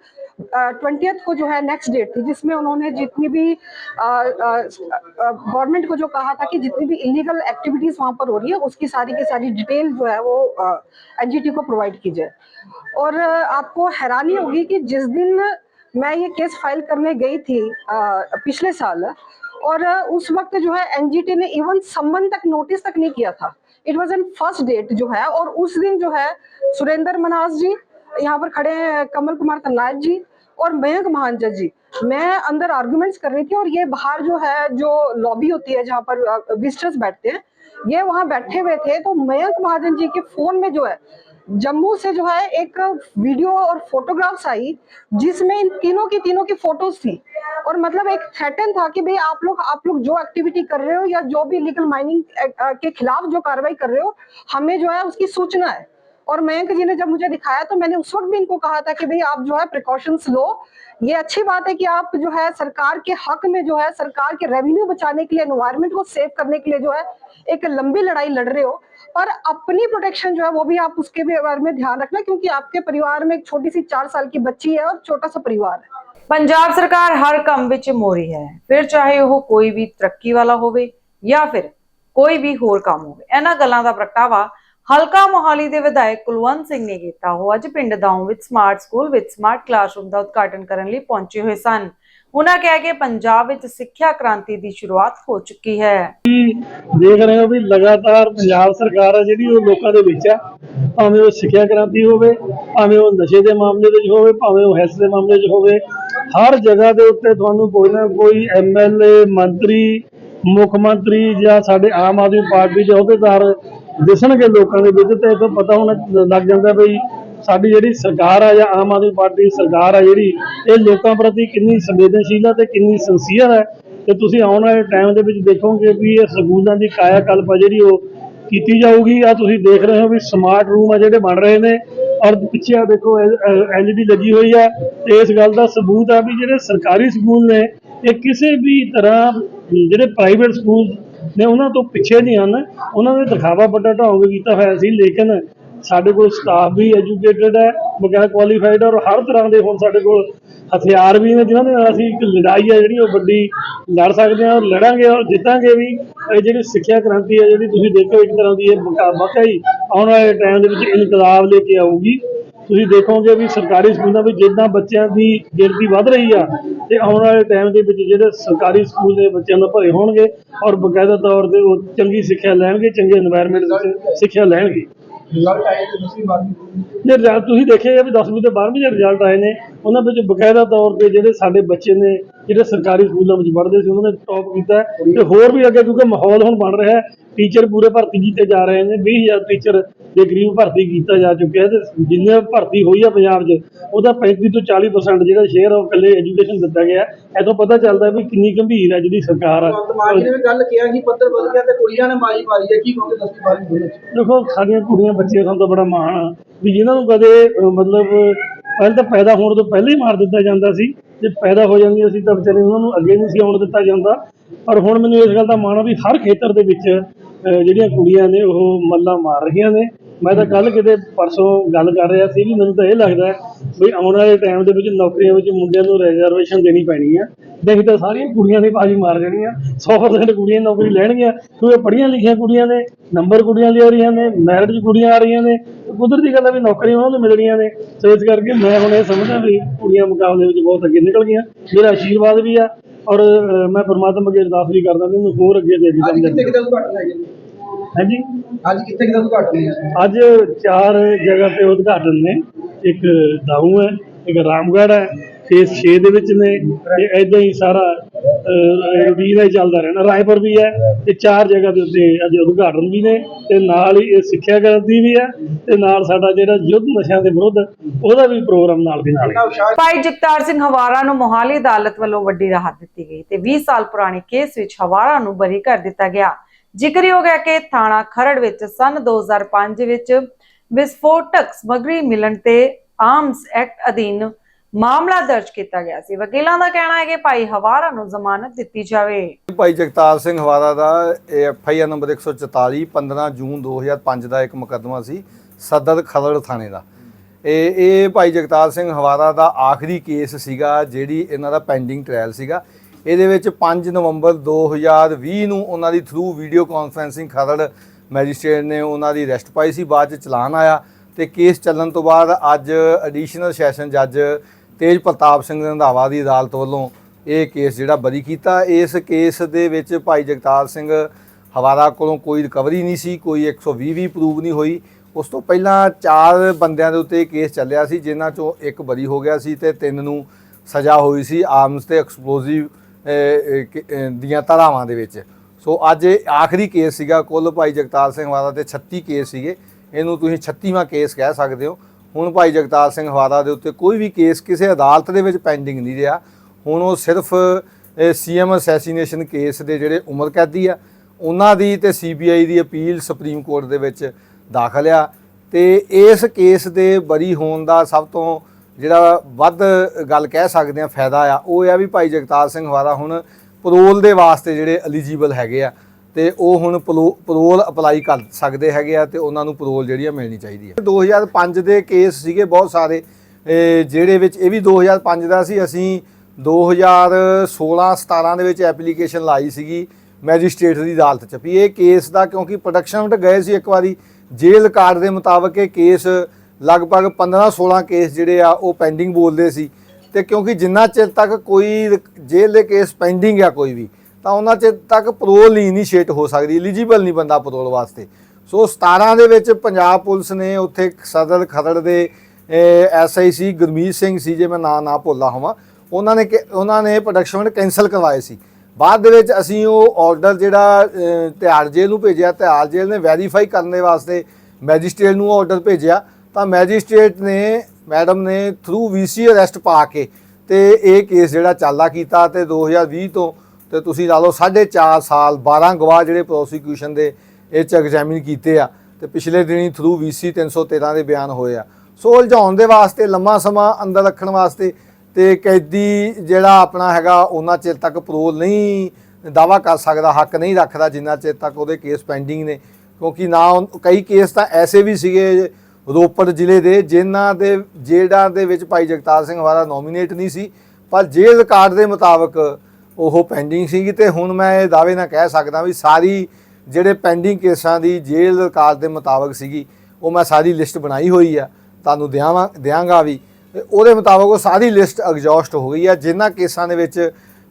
Speaker 6: ट्वेंटियथ को जो है नेक्स्ट डेट थी जिसमें उन्होंने जितनी भी गवर्नमेंट को जो कहा था कि जितनी भी इलीगल एक्टिविटीज़ वहाँ पर हो रही है उसकी सारी की सारी डिटेल जो है वो एनजीटी को प्रोवाइड की जाए। और आपको हैरानी होगी कि जिस दिन मैं ये केस फ़ाइल करने गई थी अ, पिछले साल और उस वक्त जो है एनजीटी ने इवन सम्मन तक नोटिस तक नहीं किया था। It was an first date जो है, और उस दिन जो है, सुरेंद्र मनास जी, यहाँ पर खड़े हैं, कमल कुमार तन्नायक जी और मयंक महांजन जी। मैं अंदर आर्गुमेंट्स कर रही थी और ये बाहर जो है, जो लॉबी होती है, जहाँ पर विजिटर्स बैठते हैं, ये वहाँ बैठे हुए थे तो मयंक महाजन जी के फ़ोन में जो है जम्मू से जो है एक वीडियो और फोटोग्राफ्स आई, जिसमें इन तीनों की तीनों की फ़ोटोज़ थी। और मतलब एक थ्रेटन था कि भाई आप लोग आप लोग जो एक्टिविटी कर रहे हो या जो भी लीगल माइनिंग के खिलाफ जो कार्रवाई कर रहे हो, हमें जो है उसकी सूचना है। और मयंक जी ने जब मुझे दिखाया तो मैंने उस वक्त भी इनको कहा था कि भाई आप जो है प्रिकॉशंस लो। ये अच्छी बात है कि आप जो है सरकार के हक में जो है सरकार के रेवेन्यू बचाने के लिए एनवायरमेंट को सेव करने के लिए जो है एक लंबी लड़ाई लड़ रहे हो। पर अपनी प्रोटेक्शन जो है वो भी आप उसके भी बारे में ध्यान रखना क्योंकि आपके परिवार में एक छोटी सी चार साल की बच्ची है और छोटा सा परिवार है
Speaker 1: ਪੰਜਾਬ ਸਰਕਾਰ ਹਰ ਕੰਮ ਵਿੱਚ ਮੋਰੀ ਹੈ ਫਿਰ ਚਾਹੇ ਉਹ ਕੋਈ ਵੀ ਤਰੱਕੀ ਵਾਲਾ ਹੋਵੇ ਜਾਂ ਫਿਰ ਕੋਈ ਵੀ ਹੋਰ ਕੰਮ ਹੋਵੇ ਇਹਨਾਂ ਗੱਲਾਂ ਦਾ ਪ੍ਰਗਟਾਵਾ ਹਲਕਾ ਮੋਹਾਲੀ ਦੇ ਵਿਧਾਇਕ ਕੁਲਵੰਤ ਸਿੰਘ ਨੇ ਕੀਤਾ ਉਹ ਅੱਜ ਪਿੰਡ ਦਾਉ ਵਿੱਚ ਸਮਾਰਟ ਸਕੂਲ ਵਿੱਚ ਸਮਾਰਟ ਕਲਾਸਰੂਮ ਦਾ ਉਦਘਾਟਨ ਕਰਨ ਲਈ ਪਹੁੰਚੇ ਹੋਏ ਸਨ ਉਹਨਾਂ ਕਿਹਾ ਕਿ ਪੰਜਾਬ ਵਿੱਚ ਸਿੱਖਿਆ ਕ੍ਰਾਂਤੀ ਦੀ ਸ਼ੁਰੂਆਤ ਹੋ ਚੁੱਕੀ ਹੈ।
Speaker 7: ਦੇਖ ਰਹੇ ਹੋ ਵੀ ਲਗਾਤਾਰ ਪੰਜਾਬ ਸਰਕਾਰ ਆ ਜਿਹੜੀ ਉਹ ਲੋਕਾਂ ਦੇ ਵਿੱਚ ਆ ਭਾਵੇਂ ਉਹ ਸਿੱਖਿਆ ਕ੍ਰਾਂਤੀ ਹੋਵੇ, ਭਾਵੇਂ ਉਹ ਨਸ਼ੇ ਦੇ ਮਾਮਲੇ ਵਿੱਚ ਹੋਵੇ, ਭਾਵੇਂ ਉਹ ਹੈਲਥ ਦੇ ਮਾਮਲੇ 'ਚ ਹੋਵੇ, ਹਰ ਜਗ੍ਹਾ ਦੇ ਉੱਤੇ ਤੁਹਾਨੂੰ ਕੋਈ ਨਾ ਕੋਈ ਐਮਐਲਏ ਮੰਤਰੀ, ਮੁੱਖ ਮੰਤਰੀ ਜਾਂ ਸਾਡੇ ਆਮ ਆਦਮੀ ਪਾਰਟੀ ਦੇ ਅਹੁਦੇਦਾਰ ਦਿਸਣਗੇ ਲੋਕਾਂ ਦੇ ਵਿੱਚ ਤੇ ਇਹ ਤੋਂ ਪਤਾ ਹੋਣਾ ਲੱਗ ਜਾਂਦਾ ਬਈ ਸਾਡੀ ਜਿਹੜੀ ਸਰਕਾਰ ਆ ਜਾਂ ਆਮ ਆਦਮੀ ਪਾਰਟੀ ਦੀ ਸਰਕਾਰ ਆ ਜਿਹੜੀ, ਇਹ ਲੋਕਾਂ ਪ੍ਰਤੀ ਕਿੰਨੀ ਸੰਵੇਦਨਸ਼ੀਲ ਆ ਤੇ ਕਿੰਨੀ ਸੰਸੀਅਰ ਹੈ ਤੇ ਤੁਸੀਂ ਆਉਣ ਵਾਲੇ ਟਾਈਮ ਦੇ ਵਿੱਚ ਦੇਖੋਗੇ ਵੀ ਇਹ ਸਕੂਲਾਂ ਦੀ ਕਾਇਆ ਕਲਪ ਆ ਜਿਹੜੀ ਉਹ ਕੀਤੀ ਜਾਊਗੀ। ਆ ਤੁਸੀਂ ਦੇਖ ਰਹੇ ਹੋ ਵੀ ਸਮਾਰਟ ਰੂਮ ਆ ਜਿਹੜੇ ਬਣ ਰਹੇ ਨੇ। ਔਰ ਪਿੱਛੇ ਆ ਦੇਖੋ ਐਲਈਡੀ ਲੱਗੀ ਹੋਈ ਆ। ਤੇ ਇਸ ਗੱਲ ਦਾ ਸਬੂਤ ਆ ਵੀ ਜਿਹੜੇ ਸਰਕਾਰੀ ਸਕੂਲ ਨੇ, ਇਹ ਕਿਸੇ ਵੀ ਤਰ੍ਹਾਂ ਜਿਹੜੇ ਪ੍ਰਾਈਵੇਟ ਸਕੂਲ ਨੇ, ਉਹਨਾਂ ਤੋਂ ਪਿੱਛੇ ਨਹੀਂ ਹਨ। ਉਹਨਾਂ ਨੇ ਦਿਖਾਵਾ ਵੱਡਾ ਢੰਗ ਕੀਤਾ ਹੋਇਆ ਸੀ, ਲੇਕਿਨ ਸਾਡੇ ਕੋਲ ਸਟਾਫ ਵੀ ਐਜੂਕੇਟਿਡ ਹੈ, ਬਗੈਰ ਕੁਆਲੀਫਾਈਡ ਔਰ ਹਰ ਤਰ੍ਹਾਂ ਦੇ ਹੁਣ ਸਾਡੇ ਕੋਲ ਹਥਿਆਰ ਵੀ ਨੇ, ਜਿਨ੍ਹਾਂ ਦੇ ਨਾਲ ਅਸੀਂ ਇੱਕ ਲੜਾਈ ਹੈ ਜਿਹੜੀ ਉਹ ਵੱਡੀ ਲੜ ਸਕਦੇ ਹਾਂ ਔਰ ਲੜਾਂਗੇ ਔਰ ਜਿੱਤਾਂਗੇ ਵੀ। ਇਹ ਜਿਹੜੀ ਸਿੱਖਿਆ ਕ੍ਰਾਂਤੀ ਹੈ ਜਿਹੜੀ ਤੁਸੀਂ ਦੇਖੋ ਇੱਕ ਤਰ੍ਹਾਂ ਦੀ ਇਹ ਵਾਕਈ ਆਉਣ ਵਾਲੇ ਟਾਈਮ ਦੇ ਵਿੱਚ ਇਨਕਲਾਬ ਲੈ ਕੇ ਆਊਗੀ। ਤੁਸੀਂ ਦੇਖੋਗੇ ਵੀ ਸਰਕਾਰੀ ਸਕੂਲਾਂ ਵਿੱਚ ਜਿੱਦਾਂ ਬੱਚਿਆਂ ਦੀ ਗਿਣਤੀ ਵੱਧ ਰਹੀ ਆ, ਤੇ ਆਉਣ ਵਾਲੇ ਟਾਈਮ ਦੇ ਵਿੱਚ ਜਿਹੜੇ ਸਰਕਾਰੀ ਸਕੂਲ ਦੇ ਬੱਚਿਆਂ ਨਾਲ ਭਰੇ ਹੋਣਗੇ ਔਰ ਬਕਾਇਦਾ ਤੌਰ ਤੇ ਉਹ ਚੰਗੀ ਸਿੱਖਿਆ ਲੈਣਗੇ, ਚੰਗੇ এনवायरमेंट ਵਿੱਚ ਸਿੱਖਿਆ ਲੈਣਗੇ।
Speaker 4: ਰਿਜ਼ਲਟ ਆਏ ਤੇ ਤੁਸੀਂ ਬਾਅਦ
Speaker 7: ਜੇ ਰਿਜ਼ਲਟ ਤੁਸੀਂ ਦੇਖਿਆ ਆ ਵੀ 10ਵੀਂ ਤੇ 12ਵੀਂ ਦੇ ਰਿਜ਼ਲਟ ਆਏ ਨੇ। ਉਹਨਾਂ ਵਿੱਚ ਬਕਾਇਦਾ ਤੌਰ ਤੇ ਜਿਹੜੇ ਸਾਡੇ ਬੱਚੇ ਨੇ ਜਿਹੜੇ ਸਰਕਾਰੀ ਸਕੂਲਾਂ ਵਿੱਚ ਪੜ੍ਹਦੇ ਸੀ ਉਹਨਾਂ ਨੇ ਟੌਪ ਕੀਤਾ ਤੇ ਹੋਰ ਵੀ ਅੱਗੇ ਕਿਉਂਕਿ ਮਾਹੌਲ ਹੁਣ ਬਣ ਰਿਹਾ ਹੈ ਟੀਚਰ ਪੂਰੇ ਭਰਤੀ ਕੀਤੇ ਜਾ ਰਹੇ ਨੇ 20000 ਟੀਚਰ ਦੇ ਕਰੀਬ ਭਰਤੀ ਕੀਤਾ ਜਾ ਚੁੱਕਿਆ ਤੇ ਜਿੰਨੇ ਭਰਤੀ ਹੋਈ ਆ ਪੰਜਾਬ 'ਚ ਉਹਦਾ 35 ਤੋਂ 40% ਜਿਹੜਾ ਸ਼ੇਅਰ ਉਹ ਇਕੱਲੇ ਐਜੂਕੇਸ਼ਨ ਦਿੱਤਾ ਗਿਆ ਤੋਂ ਪਤਾ ਚੱਲਦਾ ਵੀ ਕਿੰਨੀ ਗੰਭੀਰ ਹੈ ਜਿਹੜੀ ਸਰਕਾਰ ਆ।
Speaker 4: ਮਾਜੀ ਨੇ ਵੀ ਗੱਲ ਕਿਹਾ ਕਿ ਪੱਧਰ ਬਦਲ ਗਿਆ ਤੇ ਕੁੜੀਆਂ ਨੇ ਮਾਰੀ ਮਾਰੀ ਹੈ ਕੀ ਕਹੋਗੇ 10ਵੀਂ 12ਵੀਂ ਦੋਨਾਂ ਚ
Speaker 7: ਦੇਖੋ ਸਾਡੀਆਂ ਕੁੜੀਆਂ ਬੱਚੇ ਸਾਨੂੰ ਤਾਂ ਬੜਾ ਮਾਣ ਆ ਵੀ ਜਿਨ੍ਹਾਂ ਨੂੰ ਕਦੇ ਮਤਲਬ ਪਹਿਲਾਂ ਤਾਂ ਪੈਦਾ ਹੋਣ ਤੋਂ ਪਹਿਲਾਂ ਹੀ ਮਾਰ ਦਿੱਤਾ ਜਾਂਦਾ ਸੀ। ਜੇ ਪੈਦਾ ਹੋ ਜਾਂਦੀ ਸੀ ਤਾਂ ਵਿਚਾਰੇ ਉਹਨਾਂ ਨੂੰ ਅੱਗੇ ਨਹੀਂ ਸੀ ਆਉਣ ਦਿੱਤਾ ਜਾਂਦਾ। ਪਰ ਹੁਣ ਮੈਨੂੰ ਇਸ ਗੱਲ ਦਾ ਮਾਣ ਆ ਵੀ ਹਰ ਖੇਤਰ ਦੇ ਵਿੱਚ ਜਿਹੜੀਆਂ ਕੁੜੀਆਂ ਨੇ ਉਹ ਮੱਲਾ ਮਾਰ ਰਹੀਆਂ ਨੇ। ਮੈਂ ਤਾਂ ਕੱਲ ਕਿਤੇ ਪਰਸੋਂ ਗੱਲ ਕਰ ਰਿਹਾ ਸੀ ਵੀ ਮੈਨੂੰ ਤਾਂ ਇਹ ਲੱਗਦਾ ਵੀ ਆਉਣ ਵਾਲੇ ਟਾਈਮ ਦੇ ਵਿੱਚ ਨੌਕਰੀਆਂ ਵਿੱਚ ਮੁੰਡਿਆਂ ਨੂੰ ਰਿਜ਼ਰਵੇਸ਼ਨ ਦੇਣੀ ਪੈਣੀ ਆ। ਨਹੀਂ ਤਾਂ ਸਾਰੀਆਂ ਕੁੜੀਆਂ ਦੀ ਬਾਜੀ ਮਾਰ ਜਾਣੀਆਂ 100% ਕੁੜੀਆਂ ਨੌਕਰੀ ਲੈਣਗੀਆਂ। ਕਿਉਂਕਿ ਪੜ੍ਹੀਆਂ ਲਿਖੀਆਂ ਕੁੜੀਆਂ ਨੇ ਨੰਬਰ ਕੁੜੀਆਂ ਲਿਆ ਰਹੀਆਂ ਨੇ ਮੈਰਿਟ ਕੁੜੀਆਂ ਆ ਰਹੀਆਂ ਨੇ। ਕੁਦਰਤੀ ਗੱਲ ਹੈ ਵੀ ਨੌਕਰੀਆਂ ਉਹਨਾਂ ਨੂੰ ਮਿਲਣੀਆਂ ਨੇ। ਸੋ ਇਸ ਕਰਕੇ ਮੈਂ ਹੁਣ ਇਹ ਸਮਝਦਾ ਵੀ ਕੁੜੀਆਂ ਮੁਕਾਬਲੇ ਵਿੱਚ ਬਹੁਤ ਅੱਗੇ ਨਿਕਲ ਗਈਆਂ। ਮੇਰਾ ਆਸ਼ੀਰਵਾਦ ਵੀ ਆ ਔਰ ਮੈਂ ਪਰਮਾਤਮਾ ਅੱਗੇ ਅਰਦਾਸ ਵੀ ਕਰਦਾ ਵੀ ਉਹਨੂੰ ਹੋਰ ਅੱਗੇ ਦੇ
Speaker 4: ਕਿੱਥੇ ਉਦਘਾਟਨ ਹੈਗੇ ਨੇ?
Speaker 7: ਹਾਂਜੀ?
Speaker 4: ਅੱਜ ਕਿੱਥੇ ਕਿੱਥੇ ਉਦਘਾਟਨ ਹੈ
Speaker 7: ਅੱਜ ਚਾਰ ਜਗ੍ਹਾ ਤੇ ਉਦਘਾਟਨ ਨੇ। ਇੱਕ ਦਾਊ ਹੈ ਇੱਕ ਰਾਮਗੜ੍ਹ ਹੈ ਫੇਸ 6 ਦੇ ਵਿੱਚ ਨੇ ਤੇ ਐਦਾਂ ਹੀ ਸਾਰਾ ਰੂਟੀਨ ਹੀ ਚੱਲਦਾ ਰਹਿਣਾ। ਰਾਏਪੁਰ ਵੀ ਹੈ ਤੇ ਚਾਰ ਜਗ੍ਹਾ ਦੇ ਉੱਤੇ ਅੱਜ ਉਦਘਾਟਨ ਵੀ ਨੇ ਤੇ ਨਾਲ ਹੀ ਇਹ ਸਿੱਖਿਆ ਕ੍ਰਾਂਤੀ ਵੀ ਹੈ ਤੇ ਨਾਲ ਸਾਡਾ ਜਿਹੜਾ ਯੁੱਧ ਨਸ਼ਿਆਂ ਦੇ ਵਿਰੁੱਧ, ਉਹਦਾ ਵੀ ਪ੍ਰੋਗਰਾਮ ਨਾਲ ਦੀ ਨਾਲ
Speaker 1: ਭਾਈ ਜਗਤਾਰ ਸਿੰਘ ਹਵਾਰਾ ਨੂੰ ਮੋਹਾਲੀ ਅਦਾਲਤ ਵੱਲੋਂ ਵੱਡੀ ਰਾਹਤ ਦਿੱਤੀ ਗਈ ਤੇ 20 ਸਾਲ ਪੁਰਾਣੇ ਕੇਸ ਵਿੱਚ ਹਵਾਰਾ ਨੂੰ ਬਰੀ ਕਰ ਦਿੱਤਾ ਗਿਆ। ਜ਼ਿਕਰਯੋਗ ਹੈ ਕਿ ਥਾਣਾ ਖਰੜ ਵਿੱਚ ਸਨ 2005 ਵਿੱਚ ਵਿਸਫੋਟਕ ਸਮੱਗਰੀ ਮਿਲਣ ਤੇ ਆਰਮਸ ਐਕਟ ਅਧੀਨ ਮਾਮਲਾ ਦਰਜ ਕੀਤਾ ਗਿਆ ਸੀ। ਵਕੀਲਾਂ ਦਾ ਕਹਿਣਾ ਹੈ ਕਿ ਭਾਈ ਹਵਾਰਾ ਨੂੰ ਜ਼ਮਾਨਤ ਦਿੱਤੀ ਜਾਵੇ।
Speaker 8: ਭਾਈ ਜਗਤਾਰ ਸਿੰਘ ਹਵਾਰਾ ਦਾ F I R number 144 15 June 2005 ਦਾ ਇੱਕ ਮੁਕੱਦਮਾ ਸੀ ਸਦਰ ਖਰੜ ਥਾਣੇ ਦਾ। ਇਹ ਇਹ ਭਾਈ ਜਗਤਾਰ ਸਿੰਘ ਹਵਾਰਾ ਦਾ ਆਖਰੀ ਕੇਸ ਸੀਗਾ, ਜਿਹੜੀ ਇਹਨਾਂ ਦਾ ਪੈਂਡਿੰਗ ਟ੍ਰਾਇਲ ਸੀਗਾ। ਇਹਦੇ ਵਿੱਚ 5 ਨਵੰਬਰ 2020 ਨੂੰ ਉਹਨਾਂ ਦੀ through video conferencing Kharar magistrate ਨੇ ਉਹਨਾਂ ਦੀ ਅਰੈਸਟ ਪਾਈ ਸੀ, ਬਾਅਦ ਚ ਚਲਾਨ ਆਇਆ ਤੇ ਕੇਸ ਚੱਲਣ ਤੋਂ ਬਾਅਦ ਅੱਜ ਐਡੀਸ਼ਨਲ ਸੈਸ਼ਨ ਜੱਜ ਤੇਜ ਪ੍ਰਤਾਪ ਸਿੰਘ ਰੰਧਾਵਾ ਦੀ ਅਦਾਲਤ ਵੱਲੋਂ ਇਹ ਕੇਸ ਜਿਹੜਾ ਬਰੀ ਕੀਤਾ। ਇਸ ਕੇਸ ਦੇ ਵਿੱਚ ਭਾਈ ਜਗਤਾਰ ਸਿੰਘ ਹਵਾਰਾ ਕੋਲੋਂ ਕੋਈ ਰਿਕਵਰੀ ਨਹੀਂ ਸੀ, ਕੋਈ 120 ਵੀ ਪ੍ਰੂਵ ਨਹੀਂ ਹੋਈ। ਉਸ ਤੋਂ ਪਹਿਲਾਂ ਚਾਰ ਬੰਦਿਆਂ ਦੇ ਉੱਤੇ ਇਹ ਕੇਸ ਚੱਲਿਆ ਸੀ, ਜਿਨ੍ਹਾਂ ਚੋਂ ਇੱਕ ਬਰੀ ਹੋ ਗਿਆ ਸੀ ਤੇ ਤਿੰਨ ਨੂੰ ਸਜ਼ਾ ਹੋਈ ਸੀ ਆਰਮਸ ਤੇ ਐਕਸਪਲੋਸਿਵ ਦੀਆਂ ਧਾਰਾਵਾਂ ਦੇ ਵਿੱਚ। ਸੋ ਅੱਜ ਇਹ ਆਖਰੀ ਕੇਸ ਸੀਗਾ। ਕੁੱਲ ਭਾਈ ਜਗਤਾਰ ਸਿੰਘ ਹਵਾਰਾ ਤੇ 36 ਕੇਸ ਸੀਗੇ। ਇਹਨੂੰ ਤੁਸੀਂ 36ਵਾਂ ਕੇਸ ਕਹਿ ਸਕਦੇ ਹੋ। ਹੁਣ ਭਾਈ ਜਗਤਾਰ ਸਿੰਘ ਹਵਾਰਾ ਦੇ ਉੱਤੇ ਕੋਈ ਵੀ ਕੇਸ ਕਿਸੇ ਅਦਾਲਤ ਦੇ ਵਿੱਚ ਪੈਂਡਿੰਗ ਨਹੀਂ ਰਿਹਾ। ਹੁਣ ਉਹ ਸਿਰਫ ਸੀਐਮ ਅਸੈਸੀਨੇਸ਼ਨ ਕੇਸ ਦੇ ਜਿਹੜੇ ਉਮਰ ਕੈਦੀ ਆ, ਉਹਨਾਂ ਦੀ ਤੇ ਸੀਬੀਆਈ ਦੀ ਅਪੀਲ ਸੁਪਰੀਮ ਕੋਰਟ ਦੇ ਵਿੱਚ ਦਾਖਲ ਆ। ਤੇ ਇਸ ਕੇਸ ਦੇ ਬਰੀ ਹੋਣ ਦਾ ਸਭ ਤੋਂ ਜਿਹੜਾ ਵੱਧ ਗੱਲ ਕਹਿ ਸਕਦੇ ਆ, ਫਾਇਦਾ ਆ, ਉਹ ਆ ਵੀ ਭਾਈ ਜਗਤਾਰ ਸਿੰਘ ਹਵਾਰਾ ਹੁਣ ਪਰੋਲ ਦੇ ਵਾਸਤੇ ਜਿਹੜੇ ਐਲੀਜੀਬਲ ਹੈਗੇ ਆ ਤੇ ਉਹ ਹੁਣ ਪਰੋ- ਪਰੋਲ ਅਪਲਾਈ ਕਰ ਸਕਦੇ ਹੈਗੇ ਆ ਤੇ ਉਹਨਾਂ ਨੂੰ ਪਰੋਲ ਜਿਹੜੀ ਆ ਮਿਲਣੀ ਚਾਹੀਦੀ ਹੈ 2005 ਦੇ ਕੇਸ ਸੀਗੇ ਬਹੁਤ ਸਾਰੇ ਜਿਹੜੇ ਵਿੱਚ ਇਹ ਵੀ 2005 ਦਾ ਸੀ, ਅਸੀਂ 2016 17 ਦੇ ਵਿੱਚ ਐਪਲੀਕੇਸ਼ਨ ਲਾਈ ਸੀਗੀ ਮੈਜਿਸਟ੍ਰੇਟ ਦੀ ਅਦਾਲਤ ਚ। ਵੀ ਇਹ ਕੇਸ ਦਾ ਕਿਉਂਕਿ ਪ੍ਰੋਡਕਸ਼ਨ ਵਿੱਚ ਗਏ ਸੀ ਇੱਕ ਵਾਰੀ, ਜੇਲ੍ਹ ਰਿਕਾਰਡ ਦੇ ਮੁਤਾਬਕ ਇਹ ਕੇਸ ਲਗਭਗ 15 16 ਕੇਸ ਜਿਹੜੇ ਆ ਉਹ ਪੈਂਡਿੰਗ ਬੋਲਦੇ ਸੀ। ਤੇ ਕਿਉਂਕਿ ਜਿੰਨਾ ਚਿਰ ਤੱਕ ਕੋਈ ਜੇਲ੍ਹ ਦੇ ਕੇਸ ਪੈਂਡਿੰਗ ਆ ਕੋਈ ਵੀ ਤਾਂ ਉਹਨਾਂ ਚਿਰ ਤੱਕ ਪਰੋਲ ਨਹੀਂ ਇਨੀਸ਼ੀਏਟ ਹੋ ਸਕਦੀ ਐਲੀਜੀਬਲ ਨਹੀਂ ਬੰਦਾ ਪਰੋਲ ਵਾਸਤੇ। ਸੋ 17 ਦੇ ਵਿੱਚ ਪੰਜਾਬ ਪੁਲਿਸ ਨੇ ਉੱਥੇ ਸਦਰ ਖਰੜ ਦੇ ਐਸਆਈ ਸੀ ਗੁਰਮੀਤ ਸਿੰਘ ਸੀ ਜੇ ਮੈਂ ਨਾਂ ਨਾ ਭੁੱਲਾ ਹੋਵਾਂ ਉਹਨਾਂ ਨੇ ਕਿ- ਉਹਨਾਂ ਨੇ ਪ੍ਰੋਡਕਸ਼ਨ ਕੈਨਸਲ ਕਰਵਾਏ ਸੀ। ਬਾਅਦ ਦੇ ਵਿੱਚ ਅਸੀਂ ਉਹ ਆਰਡਰ ਜਿਹੜਾ ਅਹ, ਤਿਹਾੜ ਜੇਲ੍ਹ ਨੂੰ ਭੇਜਿਆ ਤਿਹਾੜ ਜੇਲ੍ਹ ਨੇ ਵੈਰੀਫਾਈ ਕਰਨ ਦੇ ਵਾਸਤੇ ਮੈਜਿਸਟ੍ਰੇਟ ਨੂੰ ਆਰਡਰ ਭੇਜਿਆ। ਤਾਂ ਮੈਜਿਸਟ੍ਰੇਟ ਨੇ ਮੈਡਮ ਨੇ ਥਰੂ ਵੀਸੀ ਅਰੈਸਟ ਪਾ ਕੇ ਤੇ ਇਹ ਕੇਸ ਜਿਹੜਾ ਚਾਲਾ ਕੀਤਾ ਤੇ 2020 ਤੋਂ ਤੇ ਤੁਸੀਂ ਲਾ ਲਓ 4.5 ਸਾਲ 12 ਗਵਾਹ ਜਿਹੜੇ ਪ੍ਰੋਸੀਕਿਊਸ਼ਨ ਦੇ ਇਹ ਚ ਐਗਜ਼ਾਮਿਨ ਕੀਤੇ ਆ ਤੇ ਪਿਛਲੇ ਦਿਨੀ ਥਰੂ ਵੀਸੀ 313 ਦੇ ਬਿਆਨ ਹੋਏ ਆ। ਸੋ ਉਲਝਾਉਣ ਦੇ ਵਾਸਤੇ, ਲੰਮਾ ਸਮਾਂ ਅੰਦਰ ਰੱਖਣ ਵਾਸਤੇ ਤੇ ਕੈਦੀ ਜਿਹੜਾ ਆਪਣਾ ਹੈਗਾ ਉਹਨਾਂ ਚਿਰ ਤੱਕ ਪਰੋਲ ਨਹੀਂ ਦਾਵਾ ਕਰ ਸਕਦਾ, ਹੱਕ ਨਹੀਂ ਰੱਖਦਾ ਜਿੰਨਾ ਚਿਰ ਤੱਕ ਉਹਦੇ ਕੇਸ ਪੈਂਡਿੰਗ ਨੇ। ਕਿਉਂਕਿ ਨਾ ਕਈ ਕੇਸ ਤਾਂ ਐਸੇ ਵੀ ਸੀਗੇ ਰੋਪੜ ਜ਼ਿਲ੍ਹੇ ਦੇ ਜਿਨ੍ਹਾਂ ਦੇ ਜਿਹੜਾ ਦੇ ਵਿੱਚ ਭਾਈ ਜਗਤਾਰ ਸਿੰਘ ਵਾਰਾ ਨੋਮੀਨੇਟ ਨਹੀਂ ਸੀ, ਪਰ ਜੇਲ੍ਹ ਰਿਕਾਰਡ ਦੇ ਮੁਤਾਬਕ ਉਹ ਪੈਂਡਿੰਗ ਸੀਗੀ ਤੇ ਹੁਣ ਮੈਂ ਇਹ ਦਾਅਵੇ ਨਾਲ ਕਹਿ ਸਕਦਾ ਵੀ ਸਾਰੀ ਜਿਹੜੇ ਪੈਂਡਿੰਗ ਕੇਸਾਂ ਦੀ ਜੇਲ੍ਹ ਰਿਕਾਰਡ ਦੇ ਮੁਤਾਬਕ ਸੀਗੀ, ਉਹ ਮੈਂ ਸਾਰੀ ਲਿਸਟ ਬਣਾਈ ਹੋਈ ਆ, ਤੁਹਾਨੂੰ ਦਿਆਵਾਂ, ਦਿਆਂਗਾ ਵੀ। ਉਹਦੇ ਮੁਤਾਬਕ ਉਹ ਸਾਰੀ ਲਿਸਟ ਐਗਜ਼ੌਸਟ ਹੋ ਗਈ ਆ ਜਿਨ੍ਹਾਂ ਕੇਸਾਂ ਦੇ ਵਿੱਚ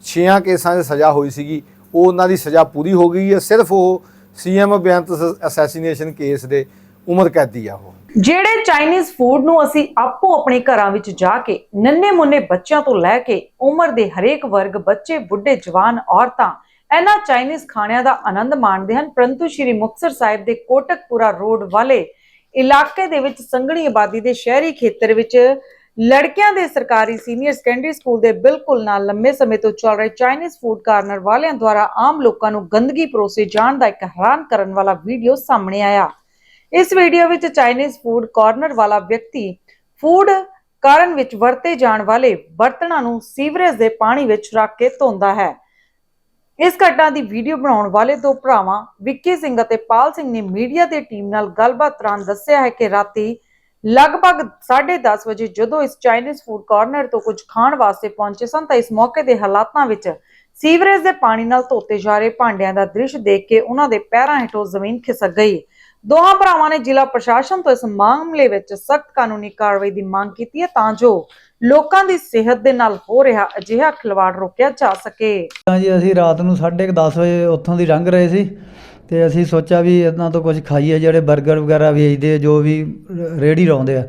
Speaker 8: 6 ਕੇਸਾਂ 'ਚ ਸਜ਼ਾ ਹੋਈ ਸੀਗੀ, ਉਹ ਉਹਨਾਂ ਦੀ ਸਜ਼ਾ ਪੂਰੀ ਹੋ ਗਈ ਹੈ ਸਿਰਫ ਉਹ ਸੀਐਮ ਬੇਅੰਤ ਅਸੈਸੀਨੇਸ਼ਨ ਕੇਸ ਦੇ ਉਮਰ ਕੈਦੀ ਆ ਉਹ।
Speaker 1: ਜਿਹੜੇ ਚਾਈਨੀਜ਼ ਫੂਡ ਨੂੰ ਅਸੀਂ ਆਪੋ ਆਪਣੇ ਘਰਾਂ ਵਿੱਚ ਜਾ ਕੇ ਨੰਨੇ ਮੁੰਨੇ ਬੱਚਿਆਂ ਤੋਂ ਲੈ ਕੇ ਉਮਰ ਦੇ ਹਰੇਕ ਵਰਗ, ਬੱਚੇ, ਬੁੱਢੇ, ਜਵਾਨ, ਔਰਤਾਂ, ਇਹਨਾਂ ਚਾਈਨੀਜ਼ ਖਾਣਿਆਂ ਦਾ ਆਨੰਦ ਮਾਣਦੇ ਹਨ। ਪਰੰਤੂ ਸ਼੍ਰੀ ਮੁਕਤਸਰ ਸਾਹਿਬ ਦੇ ਕੋਟਕਪੂਰਾ ਰੋਡ ਵਾਲੇ ਇਲਾਕੇ ਦੇ ਵਿੱਚ ਸੰਘਣੀ ਆਬਾਦੀ ਦੇ ਸ਼ਹਿਰੀ ਖੇਤਰ ਵਿੱਚ ਲੜਕਿਆਂ ਦੇ ਸਰਕਾਰੀ ਸੀਨੀਅਰ ਸੈਕੰਡਰੀ ਸਕੂਲ ਦੇ ਬਿਲਕੁਲ ਨਾਲ ਲੰਮੇ ਸਮੇਂ ਤੋਂ ਚੱਲ ਰਹੇ ਚਾਈਨੀਜ਼ ਫੂਡ ਕਾਰਨਰ ਵਾਲਿਆਂ ਦੁਆਰਾ ਆਮ ਲੋਕਾਂ ਨੂੰ ਗੰਦਗੀ ਪਰੋਸੇ ਜਾਣ ਦਾ ਇੱਕ ਹੈਰਾਨ ਕਰਨ ਵਾਲਾ ਵੀਡੀਓ ਸਾਹਮਣੇ ਆਇਆ। ਇਸ ਵੀਡੀਓ ਵਿੱਚ ਚਾਈਨੀਜ਼ ਫੂਡ ਕਾਰਨਰ ਵਾਲਾ ਵਿਅਕਤੀ ਫੂਡ ਕਾਰਨ ਵਿੱਚ ਵਰਤੇ ਜਾਣ ਵਾਲੇ ਬਰਤਨਾਂ ਨੂੰ ਸੀਵਰੇਜ ਦੇ ਪਾਣੀ ਵਿੱਚ ਰੱਖ ਕੇ ਧੋਂਦਾ ਹੈ। ਇਸ ਘਟਨਾ ਦੀ ਵੀਡੀਓ ਬਣਾਉਣ ਵਾਲੇ ਦੋ ਭਰਾਵਾਂ, ਵਿੱਕੀ ਸਿੰਘ ਅਤੇ ਪਾਲ ਸਿੰਘ ਨੇ ਮੀਡੀਆ ਦੇ ਟੀਮ ਨਾਲ ਗੱਲਬਾਤ ਦੌਰਾਨ ਦੱਸਿਆ ਹੈ ਕਿ ਰਾਤੀ ਲਗਭਗ 10:30 ਵਜੇ ਜਦੋਂ ਇਸ ਚਾਈਨੀਜ਼ ਫੂਡ ਕਾਰਨਰ ਤੋਂ ਕੁਝ ਖਾਣ ਵਾਸਤੇ ਪਹੁੰਚੇ ਸਨ ਤਾਂ ਇਸ ਮੌਕੇ ਦੇ ਹਾਲਾਤਾਂ ਵਿੱਚ ਸੀਵਰੇਜ ਦੇ ਪਾਣੀ ਨਾਲ ਧੋਤੇ ਜਾ ਰਹੇ ਭਾਂਡਿਆਂ ਦਾ ਦ੍ਰਿਸ਼ ਦੇਖ ਕੇ ਉਹਨਾਂ ਦੇ ਪੈਰਾਂ ਹੇਠੋਂ ਜ਼ਮੀਨ ਖਿਸਕ ਗਈ। ਦੋਹਾਂ ਭਰਾਵਾਂ ਨੇ ਜ਼ਿਲ੍ਹਾ ਪ੍ਰਸ਼ਾਸਨ ਤੋਂ ਇਸ ਮਾਮਲੇ ਵਿੱਚ ਸਖਤ ਕਾਨੂੰਨੀ ਕਾਰਵਾਈ ਦੀ ਮੰਗ ਕੀਤੀ ਹੈ ਤਾਂ ਜੋ ਲੋਕਾਂ ਦੀ ਸਿਹਤ ਦੇ ਨਾਲ ਹੋ ਰਿਹਾ ਅਜਿਹਾ ਖਿਲਵਾੜ ਰੋਕਿਆ ਜਾ ਸਕੇ।
Speaker 9: ਤਾਂ ਜੀ ਅਸੀਂ ਰਾਤ ਨੂੰ 10:30 ਵਜੇ ਉੱਥੋਂ ਦੀ ਲੰਘ ਰਹੇ ਸੀ ਤੇ ਅਸੀਂ ਸੋਚਿਆ ਵੀ ਇਹਨਾਂ ਤੋਂ ਕੁਝ ਖਾਈਏ ਜਿਹੜੇ 버ਗਰ ਵਗੈਰਾ ਵੇਚਦੇ ਆ, ਜੋ ਵੀ ਰ- ਰੇਹੜੀ ਲਾਉਂਦੇ ਆ।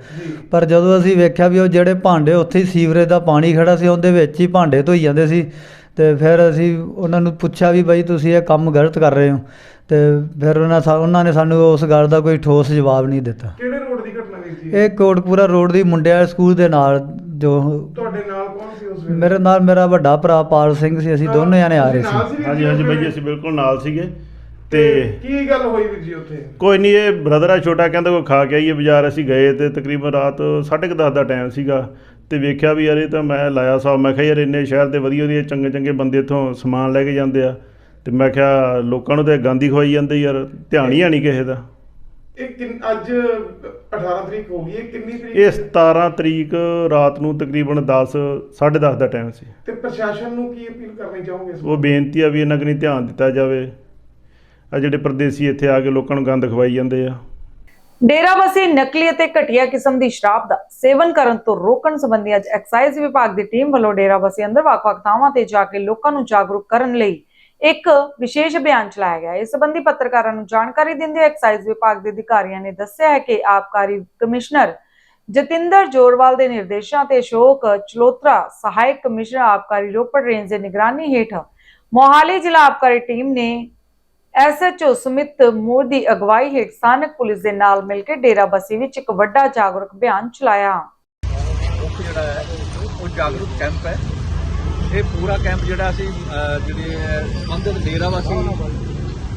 Speaker 9: ਪਰ ਜਦੋਂ ਅਸੀਂ ਵੇਖਿਆ ਵੀ ਉਹ ਜਿਹੜੇ ਭਾਂਡੇ ਉੱਥੇ ਹੀ ਸੀਵਰੇਜ ਦਾ ਪਾਣੀ ਖੜਾ ਸੀ ਉਹਦੇ ਵਿੱਚ ਹੀ ਭਾਂਡੇ ਧੋਈ ਜਾਂਦੇ ਸੀ। ਤੇ ਫਿਰ ਅਸੀਂ ਉਹਨਾਂ ਨੂੰ ਪੁੱਛਿਆ ਵੀ ਬਾਈ ਤੁਸੀਂ ਇਹ ਕੰਮ ਗਲਤ ਕਰ ਰਹੇ ਹੋ। ਤੇ ਫਿਰ ਉਹਨਾਂ ਸਾ- ਉਹਨਾਂ ਨੇ ਸਾਨੂੰ ਉਸ ਗੱਲ ਦਾ ਕੋਈ ਠੋਸ ਜਵਾਬ ਨਹੀਂ ਦਿੱਤਾ।
Speaker 5: ਕਿਹੜੇ ਰੋਡ ਦੀ ਘਟਨਾ ਵੀਰ ਜੀ
Speaker 9: ਇਹ ਕੋਟਪੂਰਾ ਰੋਡ ਦੀ ਮੁੰਡਿਆਂ ਸਕੂਲ ਦੇ ਨਾਲ ਜੋ
Speaker 5: ਤੁਹਾਡੇ ਨਾਲ ਕੌਣ ਸੀ ਉਸ ਵੇਲੇ?
Speaker 9: ਮੇਰੇ ਨਾਲ ਮੇਰਾ ਵੱਡਾ ਭਰਾ ਪਾਲ ਸਿੰਘ ਸੀ ਅਸੀਂ ਦੋਨੋਂ ਜਣੇ ਆ ਰਹੇ
Speaker 5: ਤੁਸੀਂ ਨਾਲ
Speaker 9: ਸੀ
Speaker 5: ਵੀਰ
Speaker 10: ਹਾਂਜੀ
Speaker 5: ਜੀ
Speaker 10: ਹਾਂਜੀ
Speaker 5: ਉਸ
Speaker 10: ਬਾਈ ਜੀ
Speaker 5: ਵੇਲੇ?
Speaker 10: ਅਸੀਂ ਬਿਲਕੁਲ ਨਾਲ ਸੀਗੇ। ਤੇ
Speaker 5: ਕੀ ਗੱਲ ਹੋਈ ਵੀਰ ਜੀ ਉੱਥੇ?
Speaker 10: ਕੋਈ ਨਹੀਂ ਇਹ ਬ੍ਰਦਰ ਆ ਛੋਟਾ ਕਹਿੰਦਾ ਕੋਈ ਖਾ ਕੇ ਆਈਏ ਬਾਜ਼ਾਰ ਅਸੀਂ ਗਏ ਤੇ ਤਕਰੀਬਨ ਰਾਤ 10:30 ਦਾ ਟਾਈਮ ਸੀਗਾ। ਤੇ ਵੇਖਿਆ ਵੀ ਯਾਰ ਇਹ ਤਾਂ ਮੈਂ ਲਾਇਆ ਸਾਹਿਬ ਮੈਂ ਕਿਹਾ ਯਾਰ ਇੰਨੇ ਸ਼ਹਿਰ ਦੇ ਵਧੀਆ ਵਧੀਆ ਚੰਗੇ ਚੰਗੇ ਬੰਦੇ ਇੱਥੋਂ ਸਮਾਨ ਲੈ ਕੇ ਜਾਂਦੇ ਆ। ਤੇ ਮੈਂ ਕਿਹਾ ਲੋਕਾਂ ਨੂੰ ਤੇ ਗਾਂਦੀ ਖਵਾਈ ਜਾਂਦੇ ਯਾਰ ਧਿਆਨ ਹੀ ਆ ਨਹੀਂ ਕਿਸੇ ਦਾ।
Speaker 5: ਇਹ ਕਿੰਨ ਅੱਜ 18 ਤਰੀਕ ਹੋ ਗਈ ਹੈ ਕਿੰਨੀ ਤਰੀਕ
Speaker 10: ਇਹ 17 ਤਰੀਕ ਰਾਤ ਨੂੰ ਤਕਰੀਬਨ 10 10:30 ਦਾ ਟਾਈਮ ਸੀ।
Speaker 5: ਤੇ ਪ੍ਰਸ਼ਾਸਨ ਨੂੰ ਕੀ ਅਪੀਲ ਕਰਨੀ ਚਾਹੋਗੇ
Speaker 10: ਉਹ ਬੇਨਤੀ ਆ ਵੀ ਇਹਨਾਂ ਕਨੀ ਧਿਆਨ ਦਿੱਤਾ ਜਾਵੇ। ਆ ਜਿਹੜੇ ਪਰਦੇਸੀ ਇੱਥੇ ਆ ਕੇ ਲੋਕਾਂ ਨੂੰ ਗੰਦ ਖਵਾਈ ਜਾਂਦੇ ਆ।
Speaker 1: ਡੇਰਾਬੱਸੀ ਨਕਲੀ ਅਤੇ ਘਟੀਆ ਕਿਸਮ ਦੀ ਸ਼ਰਾਬ ਦਾ ਸੇਵਨ ਕਰਨ ਤੋਂ ਰੋਕਣ ਸੰਬੰਧੀ ਅੱਜ ਐਕਸਾਈਜ਼ ਵਿਭਾਗ ਦੀ ਟੀਮ ਵੱਲੋਂ ਡੇਰਾਬੱਸੀ ਅੰਦਰ ਵੱਖ-ਵੱਖ ਥਾਵਾਂ ਤੇ ਜਾ ਕੇ ਲੋਕਾਂ ਨੂੰ ਜਾਗਰੂਕ ਕਰਨ ਲਈ ਇੱਕ ਵਿਸ਼ੇਸ਼ ਅਭਿਆਨ ਚਲਾਇਆ ਗਿਆ। ਇਸ ਸੰਬੰਧੀ ਪੱਤਰਕਾਰਾਂ ਨੂੰ ਜਾਣਕਾਰੀ ਦਿੰਦੇ ਐਕਸਾਈਜ਼ ਵਿਭਾਗ ਦੇ ਅਧਿਕਾਰੀਆਂ ਨੇ ਦੱਸਿਆ ਹੈ ਕਿ ਆਬਕਾਰੀ ਕਮਿਸ਼ਨਰ ਜਤਿੰਦਰ ਜੋਰਵਾਲ ਦੇ ਨਿਰਦੇਸ਼ਾਂ ਤੇ ਅਸ਼ੋਕ ਚਲੋਤਰਾ, ਸਹਾਇਕ ਕਮਿਸ਼ਨਰ ਆਬਕਾਰੀ ਰੋਪੜ ਰੇਂਜ ਦੇ ਨਿਗਰਾਨੀ ਹੇਠ ਮੋਹਾਲੀ ਜ਼ਿਲ੍ਹਾ ਆਬਕਾਰੀ ਟੀਮ ਨੇ ਐਸਐਚਓ ਸੁਮਿਤ ਮੋਰ ਦੀ ਅਗਵਾਈ ਹੇਠ ਸਥਾਨਕ ਪੁਲਿਸ ਦੇ ਨਾਲ ਮਿਲ ਕੇ ਡੇਰਾਬੱਸੀ ਵਿੱਚ ਇੱਕ ਵੱਡਾ ਜਾਗਰੂਕ ਅਭਿਆਨ ਚਲਾਇਆ।
Speaker 11: ਮੁੱਖ ਜਿਹੜਾ ਹੈ, ਉਹ ਜਾਗਰੂਕ ਕੈਂਪ ਹੈ। ਇਹ ਪੂਰਾ ਕੈਂਪ ਜਿਹੜਾ ਅਸੀਂ ਜਿਹੜੇ ਸੰਬੰਧਿਤ ਡੇਰਾਵਾਸੀ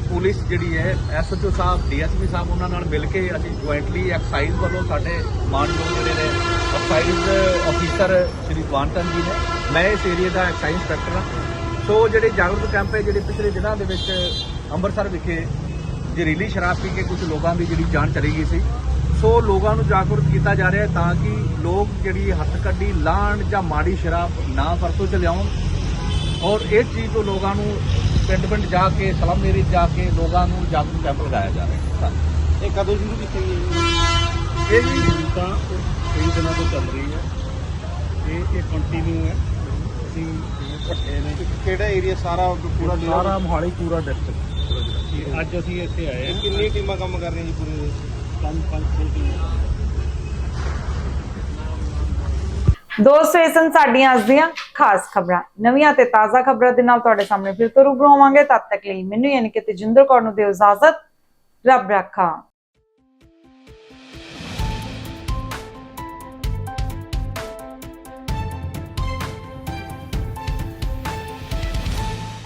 Speaker 11: ਪੁਲਿਸ ਜਿਹੜੀ ਹੈ, ਐਸਐਚਓ ਸਾਹਿਬ, ਡੀਐਸਪੀ ਸਾਹਿਬ ਉਹਨਾਂ ਨਾਲ ਮਿਲ ਕੇ ਅਸੀਂ ਜੁਆਇੰਟਲੀ ਐਕਸਾਈਜ਼ ਵੱਲੋਂ ਸਾਡੇ ਮਾਨਯੋਗ ਜਿਹੜੇ ਨੇ ਐਕਸਾਈਜ਼ ਅਫੀਸਰ ਸ਼੍ਰੀ ਵਾਨਤਨ ਜੀ ਨੇ, ਮੈਂ ਇਸ ਏਰੀਆ ਦਾ ਐਕਸਾਈਜ਼ ਇੰਸਪੈਕਟਰ ਹਾਂ। ਸੋ ਜਿਹੜੇ ਜਾਗਰੂਕ ਕੈਂਪ ਹੈ, ਜਿਹੜੇ ਪਿਛਲੇ ਦਿਨਾਂ ਦੇ ਵਿੱਚ ਅੰਮ੍ਰਿਤਸਰ ਵਿਖੇ ਜ਼ਹਿਰੀਲੀ ਸ਼ਰਾਬ ਪੀ ਕੇ ਕੁਝ ਲੋਕਾਂ ਦੀ ਜਿਹੜੀ ਜਾਨ ਚਲੀ ਗਈ ਸੀ। ਸੋ ਲੋਕਾਂ ਨੂੰ ਜਾਗਰੂਕ ਕੀਤਾ ਜਾ ਰਿਹਾ ਹੈ ਤਾਂ ਕਿ ਲੋਕ ਜਿਹੜੀ ਹੱਥ ਕੱਢੀ ਲਾਣ ਜਾਂ ਮਾੜੀ ਸ਼ਰਾਬ ਨਾ ਵਰਤੋਂ ਚ ਲਿਆਉਣ। ਔਰ ਇਸ ਚੀਜ਼ ਤੋਂ ਲੋਕਾਂ ਨੂੰ ਪਿੰਡ ਪਿੰਡ ਜਾ ਕੇ ਸਲਮ ਏਰੀਆ ਜਾ ਕੇ ਲੋਕਾਂ ਨੂੰ ਜਾਗਰੂਕ ਕੈਂਪ ਲਗਾਇਆ ਜਾ ਰਿਹਾ ਹੈ।
Speaker 2: ਇਹ ਕਦੋਂ ਸ਼ੁਰੂ ਕੀਤੀ ਗਈ
Speaker 11: ਇਹ ਜੀ
Speaker 10: ਤਾਂ ਕਈ ਦਿਨਾਂ ਤੋਂ ਚੱਲ ਰਹੀ ਹੈ। ਇਹ ਇਹ ਕੰਟੀਨਿਊ ਹੈ। ਅਸੀਂ ਭੱਟੇ ਨੇ
Speaker 2: ਕਿਹੜਾ ਏਰੀਆ ਸਾਰਾ ਪੂਰਾ
Speaker 10: ਸਾਰਾ ਮੋਹਾਲੀ ਪੂਰਾ ਡਿਸਟ੍ਰਿਕਟ ਅੱਜ ਅਸੀਂ ਇੱਥੇ ਆਏ ਹਾਂ।
Speaker 2: ਕਿੰਨੀ ਟੀਮਾਂ ਕੰਮ ਕਰ ਰਹੀਆਂ ਜੀ ਪੂਰੇ
Speaker 10: ਪੰਜ ਪੰਜ ਛੇ ਟੀਮਾਂ।
Speaker 1: ਦੋਸਤੋ ਇਹ ਸਨ ਸਾਡੀਆਂ ਅੱਜ ਦੀਆਂ ਖਾਸ ਖਬਰਾਂ। ਨਵੀਆਂ ਤੇ ਤਾਜ਼ਾ ਖਬਰਾਂ ਦੇ ਨਾਲ ਤੁਹਾਡੇ ਸਾਹਮਣੇ ਫਿਰ ਤੋਂ ਰੂਬਰੂ ਹੋਵਾਂਗੇ। ਤਦ ਤੱਕ ਲਈ ਮੈਨੂੰ ਯਾਨੀ ਕਿ ਤੇਜਿੰਦਰ ਕੌਰ ਨੂੰ ਦਿਓ ਇਜਾਜ਼ਤ। ਰੱਬ ਰਾਖਾ।